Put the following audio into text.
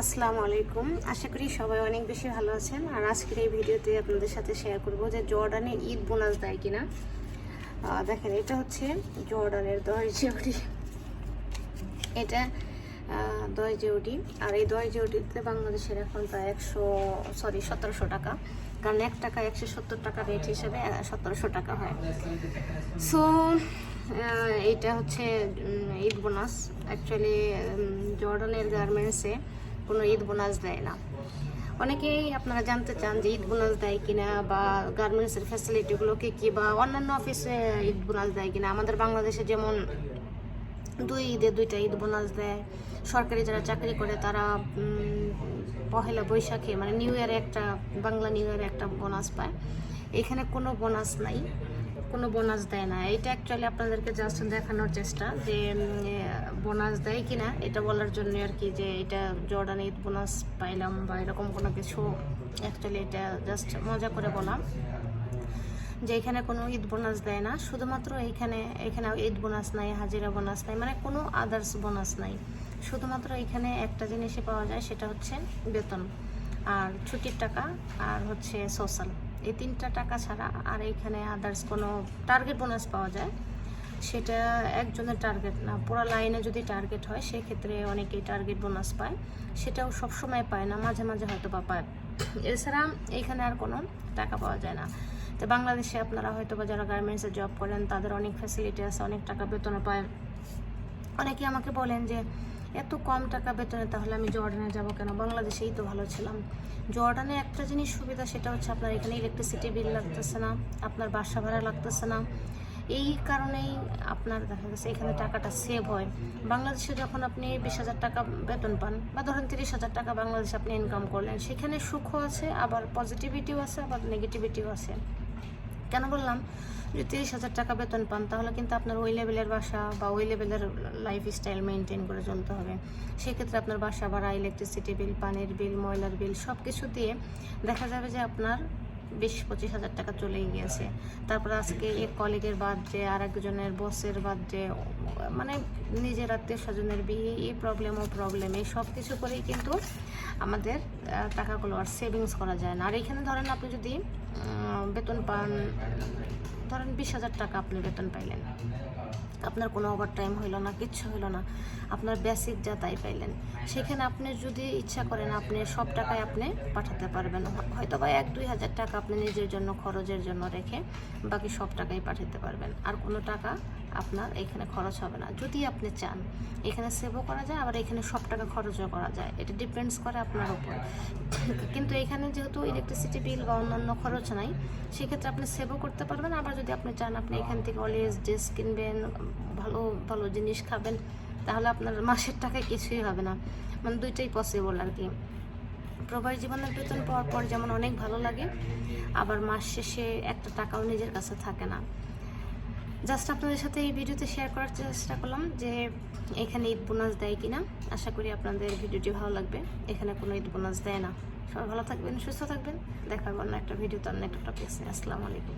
আসসালামু আলাইকুম। আশা করি সবাই অনেক বেশি ভালো আছেন। আর আজকের এই ভিডিওতে আপনাদের সাথে শেয়ার করব যে জর্ডানে ঈদ বোনাস দেয় কিনা। দেখেন, এটা হচ্ছে জর্ডানের দশ জেউডি এটা দশ জেউডি আর এই দশ জেউডিতে বাংলাদেশের এখন প্রায় একশো সরি সতেরোশো টাকা। কারণ এক টাকা একশো সত্তর টাকা রেট হিসেবে সতেরোশো টাকা হয়। সো এইটা হচ্ছে ঈদ বোনাস। অ্যাকচুয়ালি জর্ডানের গার্মেন্টসে কোনো ঈদ বোনাস দেয় না। অনেকেই আপনারা জানতে চান যে ঈদ বোনাস দেয় কিনা বা গার্মেন্টসের ফ্যাসিলিটিগুলোকে কি বা অন্যান্য অফিসে ঈদ বোনাস দেয় কিনা। আমাদের বাংলাদেশে যেমন দুই ঈদে দুইটা ঈদ বোনাস দেয়। সরকারি যারা চাকরি করে তারা পহেলা বৈশাখে মানে নিউ ইয়ারে একটা, বাংলা নিউ ইয়ারে একটা বোনাস পায়। এখানে কোনো বোনাস নাই। কোনো বোনাস দেয় না। এটা অ্যাকচুয়ালি আপনাদেরকে জাস্ট দেখানোর চেষ্টা যে বোনাস দেয় কি না এটা বলার জন্য আর কি যে, এটা জর্ডান ঈদ বোনাস পাইলাম বা এরকম কোনো কিছু অ্যাকচুয়ালি এটা জাস্ট মজা করে বলা যে, এখানে কোনো ঈদ বোনাস দেয় না। শুধুমাত্র এইখানে, এখানে ঈদ বোনাস নাই, হাজিরা বোনাস নাই মানে কোনো আদার্স বোনাস নাই। শুধুমাত্র এখানে একটা জিনিসই পাওয়া যায়, সেটা হচ্ছে বেতন আর ছুটির টাকা আর হচ্ছে সোশ্যাল এই তিনটা টাকা ছাড়া আর এখানে আদার্স কোনো টার্গেট বোনাস পাওয়া যায়। সেটা একজনের টার্গেট না, পুরো লাইনে যদি টার্গেট হয়, সেক্ষেত্রে অনেকেই টার্গেট বোনাস পায়। সেটাও সব সময় পায় না, মাঝে মাঝে হয়তো বা পায়। এছাড়া এখানে আর কোনো টাকা পাওয়া যায় না। তো বাংলাদেশে আপনারা হয়তো বা যারা গার্মেন্টসে জব করেন, তাদের অনেক ফ্যাসিলিটি আছে, অনেক টাকা বেতনও পায়। অনেকে আমাকে বলেন যে এত কম টাকা বেতনে তাহলে আমি জর্ডানে যাব কেন? বাংলাদেশেই তো ভালো ছিলাম। জর্ডানে একটা জিনিস সুবিধা, সেটা হচ্ছে আপনার এখানে ইলেকট্রিসিটি বিল লাগতেছে না, আপনার বাসা ভাড়া লাগতেছে না। এই কারণেই আপনার দেখা গেছে এখানে টাকাটা সেভ হয়। বাংলাদেশে যখন আপনি বিশ হাজার টাকা বেতন পান বা ধরেন তিরিশ হাজার টাকা বাংলাদেশে আপনি ইনকাম করলেন, সেখানে সুখও আছে, আবার পজিটিভিটিও আছে, আবার নেগেটিভিটিও আছে। কেন বললাম? যদি তিরিশ হাজার টাকা বেতন পান, তাহলে কিন্তু আপনার ওই লেভেলের বাসা বা ওই লেভেলের লাইফ স্টাইল মেনটেন করে চলতে হবে। সেক্ষেত্রে আপনার বাসা ভাড়া ইলেকট্রিসিটি বিল পানির বিল ময়লার বিল সব কিছু দিয়ে দেখা যাবে যে আপনার বিশ পঁচিশ হাজার টাকা চলেই গিয়েছে। তারপর আজকে এক কলিগের বার্থডে আর একজনের বসের বার্থডে মানে নিজের আত্মীয় স্বজনের বিয়ে, এই প্রবলেম ও প্রবলেম এই সব কিছু করেই কিন্তু আমাদের টাকাগুলো আর সেভিংস করা যায় না। আর এখানে ধরেন আপনি যদি বেতন পান, ধরেন বিশ হাজার টাকা আপনি বেতন পাইলেন। আপনার কোনো ওভার টাইম হইল না, কিচ্ছু হইল না। আপনার বেসিক যা তাই পাইলেন। সেখানে আপনি যদি ইচ্ছা করেন, আপনি সব টাকায় আপনি পাঠাতে পারবেন। হয়তো বা এক, দুই হাজার টাকা আপনি নিজের জন্য, খরচের জন্য রেখে বাকি সব টাকাই পাঠাতে পারবেন। আর কোনো টাকা আপনার এখানে খরচ হবে না। যদি আপনি চান, এখানে সেভও করা যায়, আবার এখানে সব টাকা খরচও করা যায়। এটা ডিপেন্ডস করে আপনার উপর। কিন্তু এখানে যেহেতু ইলেকট্রিসিটি বিল বা অন্যান্য খরচ নাই, সেক্ষেত্রে আপনি সেভও করতে পারবেন। আবার যদি আপনি চান, আপনি এখান থেকে অলওয়েজ ড্রেস কিনবেন ভালো ভালো জিনিস খাবেন, তাহলে আপনার মাসের টাকায় কিছুই হবে না। মানে দুইটাই পসিবল আর কি। প্রবাস জীবনের বেতন পাওয়ার পর যেমন অনেক ভালো লাগে, আবার মাস শেষে একটা টাকাও নিজের কাছে থাকে না। জাস্ট আপনাদের সাথে এই ভিডিওতে শেয়ার করার চেষ্টা করলাম যে এখানে ঈদ বোনাস দেয় কিনা। আশা করি আপনাদের ভিডিওটি ভালো লাগবে। এখানে কোনো ঈদ বোনাস দেয় না। সবাই ভালো থাকবেন, সুস্থ থাকবেন। দেখা হবে অন্য একটা ভিডিওতে অন্য একটা টপিক আসসালামু আলাইকুম।